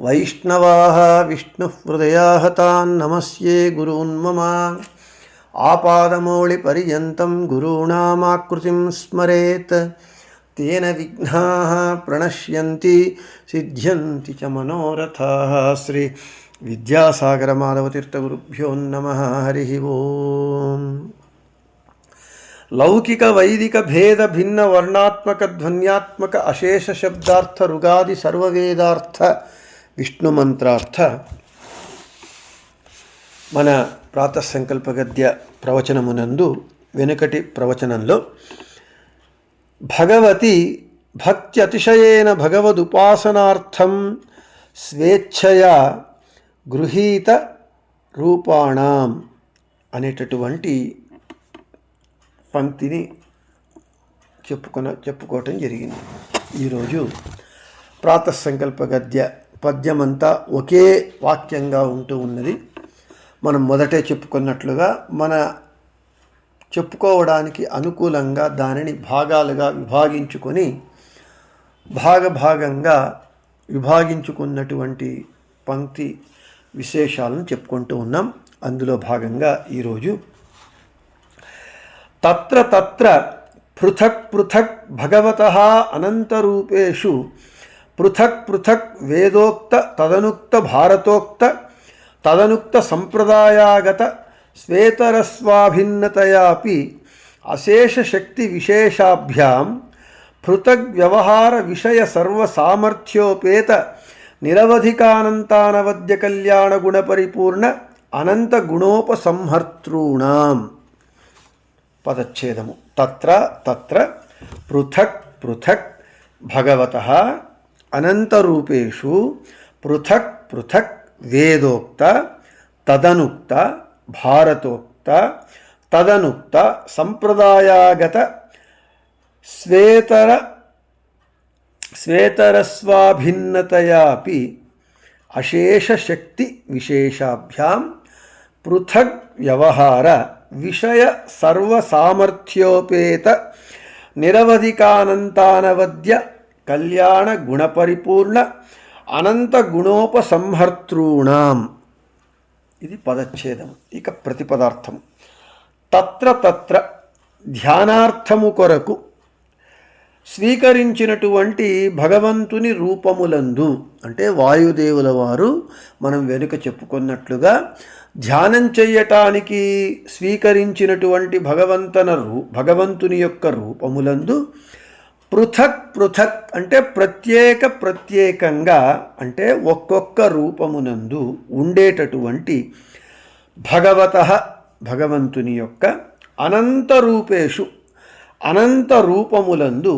వైష్ణవాः విష్ణుహృదయాः తాन् నమస్యే గురూన్మమ ఆపాదమౌళిపర్యంతం గురూణామాకృతిం స్మరేత్. తేన విఘ్నాः ప్రణశ్యంతి సిద్ధ్యంతి చ మనోరథాः శ్రీ విద్యాసాగరమాధవతీర్థగురుభ్యో నమ హరి ఓం. లౌకిక వైదిక భేద భిన్న వర్ణాత్మక ధ్వన్యాత్మక అశేష శబ్దార్థ రుగాది సర్వవేదార్థ విష్ణు మంత్రార్థ మన ప్రాతసంకల్ప గద్య ప్రవచనమునందు వెనుకటి ప్రవచనంలో భగవతి భక్తి అతిశయేన భగవదుపాసనార్థం స్వేచ్ఛయా గృహీత రూపాణం అనేటటువంటి పంక్తిని చెప్పుకున్న చెప్పుకోవటం జరిగింది. ఈరోజు ప్రాతసంకల్ప గద్య పద్యమంతా ఒకే వాక్యంగా ఉంటూ ఉన్నది. మనం మొదటే చెప్పుకున్నట్లుగా మన చెప్పుకోవడానికి అనుకూలంగా దానిని భాగాలుగా విభాగించుకొని భాగభాగంగా విభాగించుకున్నటువంటి పంక్తి విశేషాలను చెప్పుకుంటూ ఉన్నాం. అందులో భాగంగా ఈరోజు తత్ర తత్ర పృథక్ పృథక్ భగవత అనంతరూపేషు పృథక్ పృథక్ వేదోక్త తదనుక్త భారతోక్త తదనుక్త సంప్రదాయాగత శ్వేతరస్వాభిన్నతయాపి అశేషశక్తి విశేషాభ్యాం పృథగ్ వ్యవహార విషయ సర్వసామర్థ్యోపేత నిరవధికానంతానవద్య కళ్యాణ గుణపరిపూర్ణ అనంత గుణోపసంహర్తॄణాం. పదచ్ఛేదము. తత్ర తత్ర పృథక్ పృథక్ భగవత అనంతరూపేషు పృథక్ పృథక్ వేదోక్త తదనుక్త భారతోక్త తదనుక్త సంప్రదాయాగత శ్వేతర శ్వేతరస్వాభిన్నతయాపి అశేషశక్తి విశేషాభ్యాం పృథగ్ వ్యవహార విషయ సర్వసామర్థ్యోపేత నిరవధికానంతానవద్య కళ్యాణ గుణపరిపూర్ణ అనంత గుణోపసంహర్తృణాం. ఇది పదచ్ఛేదం ఇక ప్రతిపదార్థం. తత్ర తత్ర ధ్యానార్థము కొరకు స్వీకరించినటువంటి భగవంతుని రూపములందు అంటే వాయుదేవుల వారు మనం వెనుక చెప్పుకున్నట్లుగా ధ్యానం చెయ్యటానికి స్వీకరించినటువంటి భగవంతన రూ భగవంతుని యొక్క రూపములందు పృథక్ పృథక్ అంటే ప్రత్యేక ప్రత్యేకంగా అంటే ఒక్కొక్క రూపమునందు ఉండేటటువంటి భగవత భగవంతుని యొక్క అనంత రూపేషు అనంత రూపములందు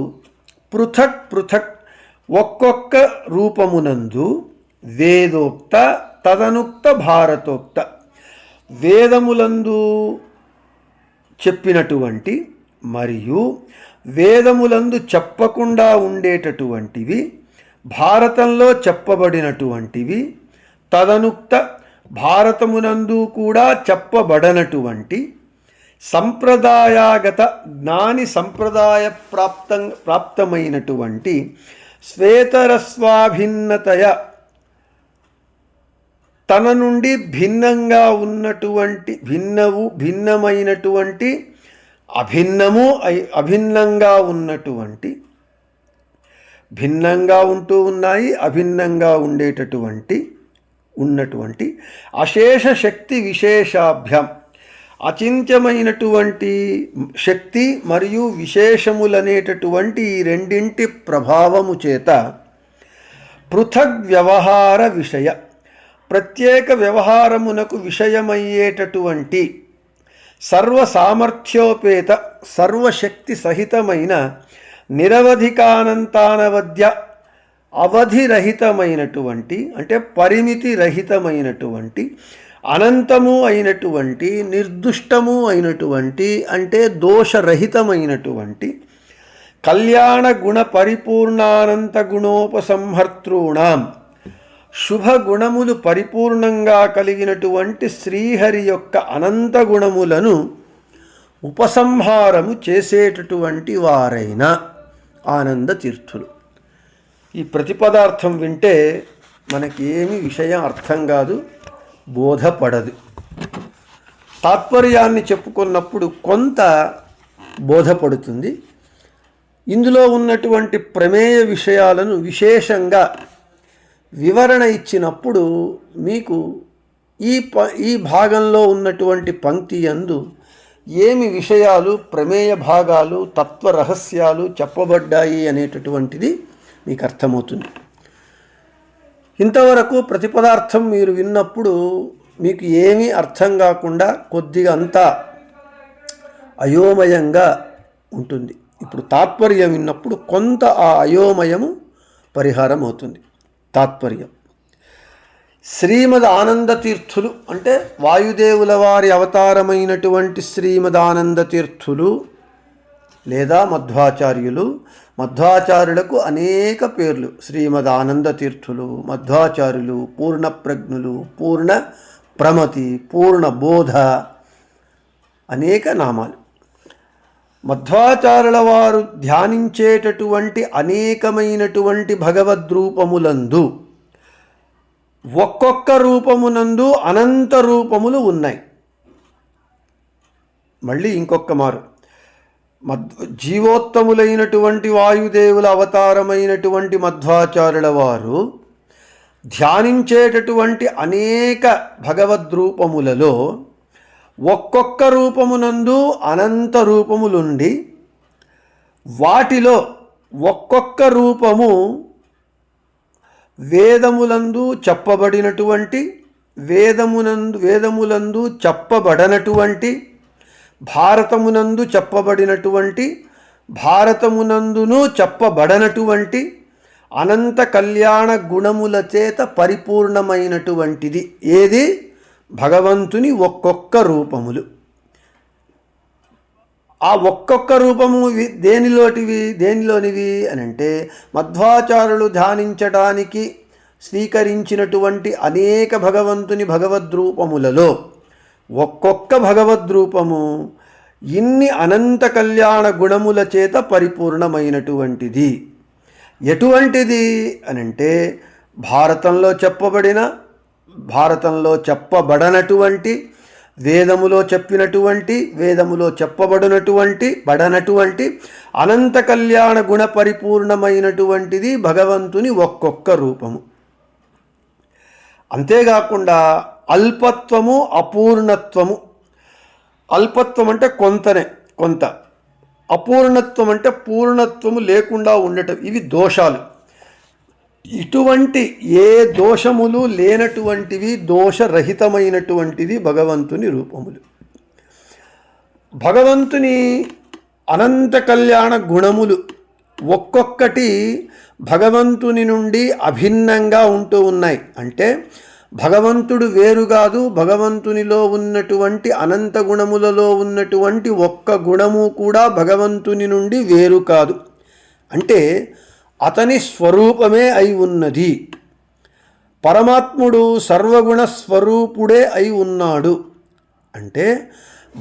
పృథక్ పృథక్ ఒక్కొక్క రూపమునందు వేదోక్త తదనుక్త భారతోక్త వేదములందు చెప్పినటువంటి మరియు వేదములందు చెప్పకుండా ఉండేటటువంటివి భారతంలో చెప్పబడినటువంటివి తదనుక్త భారతమునందు కూడా చెప్పబడనటువంటి సంప్రదాయాగత జ్ఞాని సంప్రదాయ ప్రాప్తం ప్రాప్తమైనటువంటి శ్వేతరస్వాభిన్నతయ తన నుండి భిన్నంగా ఉన్నటువంటి భిన్నవు భిన్నమైనటువంటి అభిన్నము అభిన్నంగా ఉన్నటువంటి భిన్నంగా ఉంటూ ఉన్నాయి అభిన్నంగా ఉండేటటువంటి ఉన్నటువంటి అశేష శక్తి విశేషాభ్యం. అచింత్యమైనటువంటి శక్తి మరియు విశేషములనేటటువంటి ఈ రెండింటి ప్రభావము చేత పృథగ్ వ్యవహార విషయ ప్రత్యేక వ్యవహారమునకు విషయమయ్యేటటువంటి సర్వ సామర్థ్యోపేత సర్వశక్తి సహితమైన నిరవధికానంతానవద్య అవధిరహితమైనటువంటి అంటే పరిమితి రహితమైనటువంటి అనంతము అయినటువంటి నిర్దుష్టము అయినటువంటి అంటే దోషరహితమైనటువంటి కళ్యాణ గుణ పరిపూర్ణానంత గుణోపసంహర్తృణాం శుభ గుణములు పరిపూర్ణంగా కలిగినటువంటి శ్రీహరి యొక్క అనంత గుణములను ఉపసంహారము చేసేటటువంటి వారైన ఆనంద తీర్థులు. ఈ ప్రతిపదార్థం వింటే మనకి ఏమి విషయం అర్థం కాదు బోధపడదు. తాత్పర్యాన్ని చెప్పుకున్నప్పుడు కొంత బోధపడుతుంది. ఇందులో ఉన్నటువంటి ప్రమేయ విషయాలను విశేషంగా వివరణ ఇచ్చినప్పుడు మీకు ఈ ప ఈ భాగంలో ఉన్నటువంటి పంక్తి యందు ఏమి విషయాలు ప్రమేయ భాగాలు తత్వ రహస్యాలు చెప్పబడ్డాయి అనేటటువంటిది మీకు అర్థమవుతుంది. ఇంతవరకు ప్రతిపదార్థం మీరు విన్నప్పుడు మీకు ఏమీ అర్థం కాకుండా కొద్దిగా అంతా అయోమయంగా ఉంటుంది. ఇప్పుడు తాత్పర్యం విన్నప్పుడు కొంత ఆ అయోమయము పరిహారం అవుతుంది తాత్పర్యం. శ్రీమద్ ఆనంద తీర్థులు అంటే వాయుదేవుల వారి అవతారమైనటువంటి శ్రీమద్ ఆనంద తీర్థులు లేదా మధ్వాచార్యులు. మధ్వాచార్యులకు అనేక పేర్లు. శ్రీమద్ ఆనంద తీర్థులు మధ్వాచార్యులు పూర్ణ ప్రజ్ఞులు పూర్ణ ప్రమతి పూర్ణ బోధ అనేక నామాలు. మధ్వాచారుల వారు ధ్యానించేటటువంటి అనేకమైనటువంటి భగవద్రూపములందు ఒక్కొక్క రూపమునందు అనంత రూపములు ఉన్నాయి. మళ్ళీ ఇంకొక మారు. మద్ జీవోత్తములైనటువంటి వాయుదేవుల అవతారమైనటువంటి మధ్వాచారుల వారు ధ్యానించేటటువంటి అనేక భగవద్రూపములలో ఒక్కొక్క రూపమునందు అనంత రూపములుండి వాటిలో ఒక్కొక్క రూపము వేదములందు చెప్పబడినటువంటి వేదమునందు వేదములందు చెప్పబడనటువంటి భారతమునందు చెప్పబడినటువంటి భారతమునందును చెప్పబడనటువంటి అనంత కళ్యాణ గుణముల చేత పరిపూర్ణమైనటువంటిది. ఏది? భగవంతుని ఒక్కొక్క రూపములు. ఆ ఒక్కొక్క రూపము దేనిలోటివి దేనిలోనివి అని అంటే మధ్వాచారులు ధ్యానించడానికి స్వీకరించినటువంటి అనేక భగవంతుని భగవద్రూపములలో ఒక్కొక్క భగవద్రూపము ఇన్ని అనంత కళ్యాణ గుణముల చేత పరిపూర్ణమైనటువంటిది. ఎటువంటిది అనంటే భారతంలో చెప్పబడిన భారతంలో చెప్పబడనటువంటి వేదములో చెప్పినటువంటి వేదములో చెప్పబడినటువంటి బడనటువంటి అనంత కళ్యాణ గుణ పరిపూర్ణమైనటువంటిది భగవంతుని ఒక్కొక్క రూపము. అంతేకాకుండా అల్పత్వము అపూర్ణత్వము. అల్పత్వం అంటే కొంతనే కొంత. అపూర్ణత్వం అంటే పూర్ణత్వము లేకుండా ఉండటం. ఇవి దోషాలు. ఇటువంటి ఏ దోషములు లేనటువంటివి దోషరహితమైనటువంటిది భగవంతుని రూపములు. భగవంతుని అనంత కళ్యాణ గుణములు ఒక్కొక్కటి భగవంతుని నుండి అభిన్నంగా ఉంటూ ఉన్నాయి. అంటే భగవంతుడు వేరు కాదు భగవంతునిలో ఉన్నటువంటి అనంత గుణములలో ఉన్నటువంటి ఒక్క గుణము కూడా భగవంతుని నుండి వేరు కాదు. అంటే అతని స్వరూపమే అయి ఉన్నది. పరమాత్ముడు సర్వగుణ స్వరూపుడే అయి ఉన్నాడు. అంటే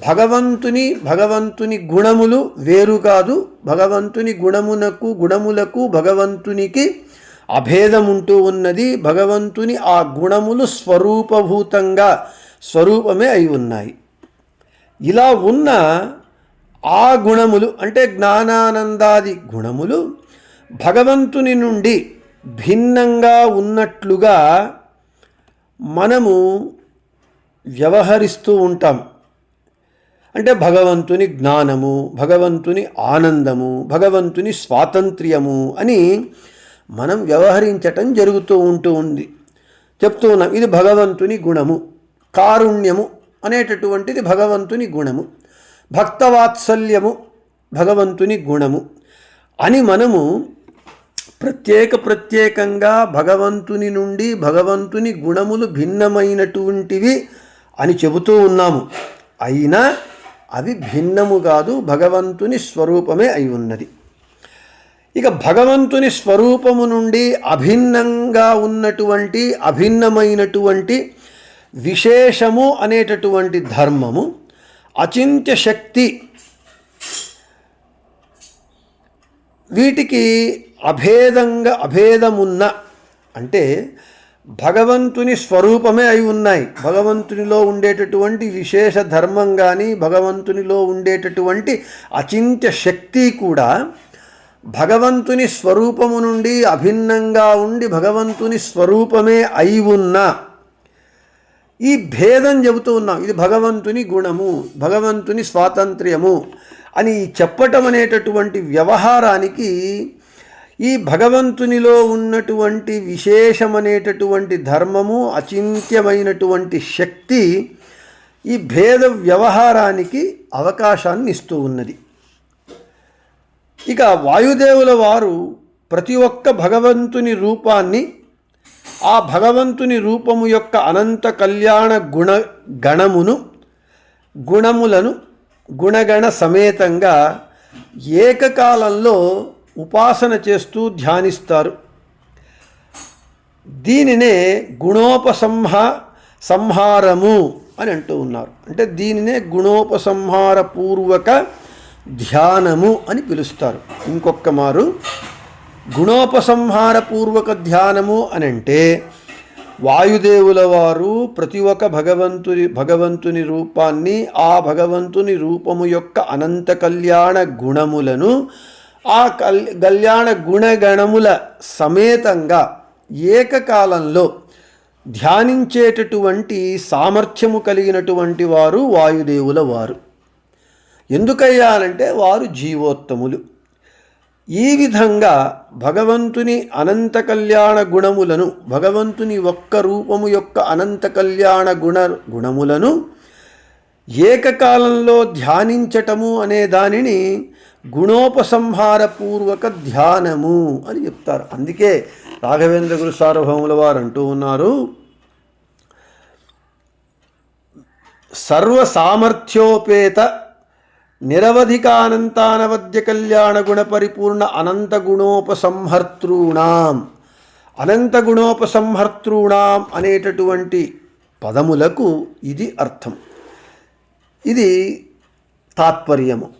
భగవంతుని భగవంతుని గుణములు వేరు కాదు. భగవంతుని గుణమునకు గుణములకు భగవంతునికి అభేదముంటూ ఉంటూ ఉన్నది. భగవంతుని ఆ గుణములు స్వరూపభూతంగా స్వరూపమే అయి ఉన్నాయి. ఇలా ఉన్న ఆ గుణములు అంటే జ్ఞానానందాది గుణములు భగవంతుని నుండి భిన్నంగా ఉన్నట్లుగా మనము వ్యవహరిస్తూ ఉంటాం. అంటే భగవంతుని జ్ఞానము భగవంతుని ఆనందము భగవంతుని స్వాతంత్ర్యము అని మనం వ్యవహరించటం జరుగుతూ ఉంటూ ఉంది. చెప్తూ ఉన్నాం ఇది భగవంతుని గుణము కారుణ్యము అనేటటువంటిది భగవంతుని గుణము భక్తవాత్సల్యము భగవంతుని గుణము అని మనము ప్రత్యేక ప్రత్యేకంగా భగవంతుని నుండి భగవంతుని గుణములు భిన్నమైనటువంటివి అని చెబుతూ ఉన్నాము. అయినా అవి భిన్నము కాదు భగవంతుని స్వరూపమే అయి ఉన్నది. ఇక భగవంతుని స్వరూపము నుండి అభిన్నంగా ఉన్నటువంటి అభిన్నమైనటువంటి విశేషము అనేటటువంటి ధర్మము అచింత్య శక్తి వీటికి అభేదంగా అభేదమున్న అంటే భగవంతుని స్వరూపమే అయి ఉన్నాయి. భగవంతునిలో ఉండేటటువంటి విశేష ధర్మం కానీ భగవంతునిలో ఉండేటటువంటి అచింత్య శక్తి కూడా భగవంతుని స్వరూపము నుండి అభిన్నంగా ఉండి భగవంతుని స్వరూపమే అయి ఉన్న ఈ భేదం చెబుతూ ఉన్నాం. ఇది భగవంతుని గుణము భగవంతుని స్వాతంత్ర్యము అని చెప్పటం అనేటటువంటి వ్యవహారానికి ఈ భగవంతునిలో ఉన్నటువంటి విశేషమనేటటువంటి ధర్మము అచింత్యమైనటువంటి శక్తి ఈ భేద వ్యవహారానికి అవకాశాన్ని ఇస్తూ ఉన్నది. ఇక వాయుదేవుల వారు ప్రతి ఒక్క భగవంతుని రూపాన్ని ఆ భగవంతుని రూపము యొక్క అనంత కళ్యాణ గుణ గణమును గుణములను గుణగణ సమేతంగా ఏకకాలంలో ఉపాసన చేస్తూ ధ్యానిస్తారు. దీనినే గుణోపసంహ సంహారము అని అంటూ ఉన్నారు. అంటే దీనినే గుణోపసంహార పూర్వక ధ్యానము అని పిలుస్తారు. ఇంకొక మారు గుణోపసంహార పూర్వక ధ్యానము అని అంటే వాయుదేవుల వారు ప్రతి ఒక్క భగవంతుని భగవంతుని రూపాన్ని ఆ భగవంతుని రూపము యొక్క అనంత కళ్యాణ గుణములను ఆ కల్ కళ్యాణ గుణగణముల సమేతంగా ఏకకాలంలో ధ్యానించేటటువంటి సామర్థ్యము కలిగినటువంటి వారు వాయుదేవుల వారు. ఎందుకయ్యానంటే వారు జీవోత్తములు. ఈ విధంగా భగవంతుని అనంత కళ్యాణ గుణములను భగవంతుని ఒక్క రూపము యొక్క అనంత కళ్యాణ గుణ గుణములను ఏకకాలంలో ధ్యానించటము అనే దానిని గుణోపసంహారపూర్వక ధ్యానము అని చెప్తారు. అందుకే రాఘవేంద్ర గురు సార్వభౌముల వారు అంటూ ఉన్నారు సర్వ సామర్థ్యోపేత నిరవధికానంతానవద్య కళ్యాణ గుణ పరిపూర్ణ అనంత గుణోపసంహర్తృణాం. అనంత గుణోపసంహర్తృణాం అనేటటువంటి పదములకు ఇది అర్థం. ఇది తాత్పర్యము.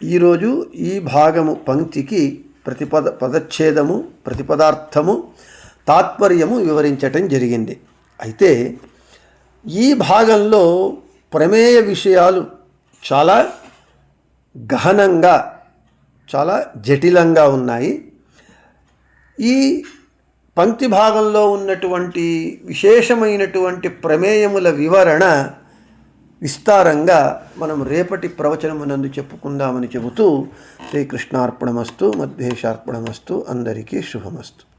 ఈరోజు ఈ భాగము పంక్తికి ప్రతిపద పదచ్ఛేదము ప్రతిపదార్థము తాత్పర్యము వివరించటం జరిగింది. అయితే ఈ భాగంలో ప్రమేయ విషయాలు చాలా గహనంగా చాలా జటిలంగా ఉన్నాయి. ఈ పంక్తి భాగంలో ఉన్నటువంటి విశేషమైనటువంటి ప్రమేయముల వివరణ విస్తారంగా మనం రేపటి ప్రవచనమునందు చెప్పుకుందామని చెబుతూ శ్రీకృష్ణార్పణమస్తు మధ్యేశార్పణమస్తు అందరికీ శుభమస్తు.